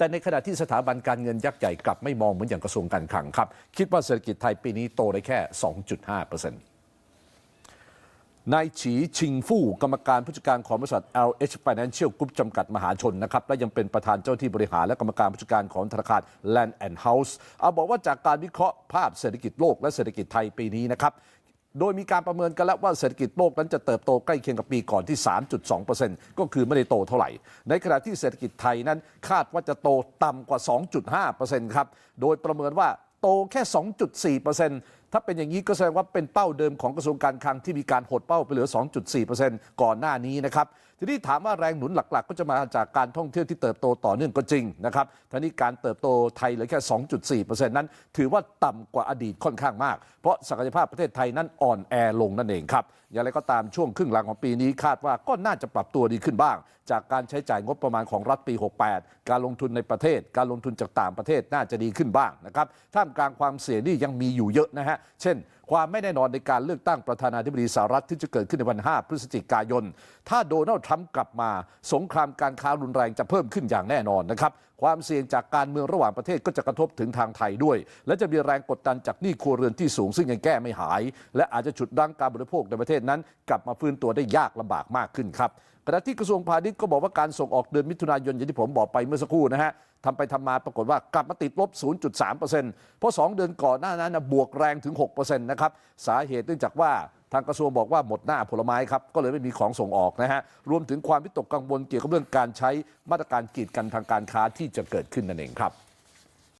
แต่ในขณะที่สถาบันการเงินยักษ์ใหญ่กลับไม่มองเหมือนอย่างกระทรวงการคลังครับ คิดว่าเศรษฐกิจไทยปีนี้โตได้แค่ 2.5%นายฉีชิงฟู่กรรมการผู้จัดการของบริษัท LH Financial Group จำกัดมหาชนนะครับ และยังเป็นประธานเจ้าที่บริหารและกรรมการผู้จัดการของธนาคาร Land and House เอาบอกว่าจากการวิเคราะห์ภาพเศรษฐกิจโลกและเศรษฐกิจไทยปีนี้นะครับ โดยมีการประเมินกันแล้วว่าเศรษฐกิจโลกนั้นจะเติบโตใกล้เคียงกับปีก่อนที่ 3.2%ก็คือไม่ได้โตเท่าไหร่ ในขณะที่เศรษฐกิจไทยนั้นคาดว่าจะโตต่ำกว่า 2.5%ครับ โดยประเมินว่าโตแค่ 2.4% ถ้าเป็นอย่างนี้ก็แสดงว่าเป็นเป้าเดิมของกระทรวงการคลังที่มีการหดเป้าไปเหลือ 2.4%ก่อนหน้านี้นะครับ ทีนี้ถามว่าแรงหนุนหลัก ๆ ก็จะมาจากการท่องเที่ยวที่เติบโตต่อเนื่องก็จริงนะครับทีนี้การเติบโตไทยเหลือแค่ 2.4%นั้น ถือว่าต่ำกว่าอดีตค่อนข้างมาก เพราะศักยภาพประเทศไทยนั้นอ่อนแอลงนั่นเองครับ อย่างไรก็ตามช่วงครึ่งหลังของปีนี้คาดว่าก็น่าจะปรับตัวดีขึ้นบ้าง จากการใช้จ่ายงบประมาณของรัฐปี 68 การลงทุนในประเทศ การลงทุนจากต่างประเทศน่าจะดีขึ้นบ้างนะครับ ท่ามกลางความเสี่ยงที่ยังมีอยู่เยอะนะฮะเช่น ความไม่แน่นอนในการเลือกตั้งประธานาธิบดีสหรัฐที่จะเกิดขึ้นในวัน 5 พฤศจิกายน ถ้าโดนัลด์ทรัมป์กลับมา สงครามการค้ารุนแรงจะเพิ่มขึ้นอย่างแน่นอนนะครับ ความเสี่ยงจากการเมืองระหว่างประเทศก็จะกระทบถึงทางไทยด้วย และจะมีแรงกดดันจากหนี้ครัวเรือนที่สูง ซึ่งยังแก้ไม่หาย และอาจจะฉุดรั้งการบริโภคในประเทศนั้น กลับมาฟื้นตัวได้ยากลำบากมากขึ้นครับขณะที่กระทรวงพาณิชย์ก็บอกว่าการส่งออกเดือนมิถุนายนอย่างที่ผมบอกไปเมื่อสักครู่นะฮะทำไปทำมาปรากฏว่ากลับมาติดลบ 0.3%เพราะ 2 เดือนก่อนหน้านั้นนะบวกแรงถึง 6%นะครับ สาเหตุเนื่องจากว่าทางกระทรวงบอกว่าหมดหน้าผลไม้ครับก็เลยไม่มีของส่งออกนะฮะรวมถึงความวิตกกังวลเกี่ยวกับเรื่องการใช้มาตรการกีดกันทางการค้าที่จะเกิดขึ้นนั่นเองครับ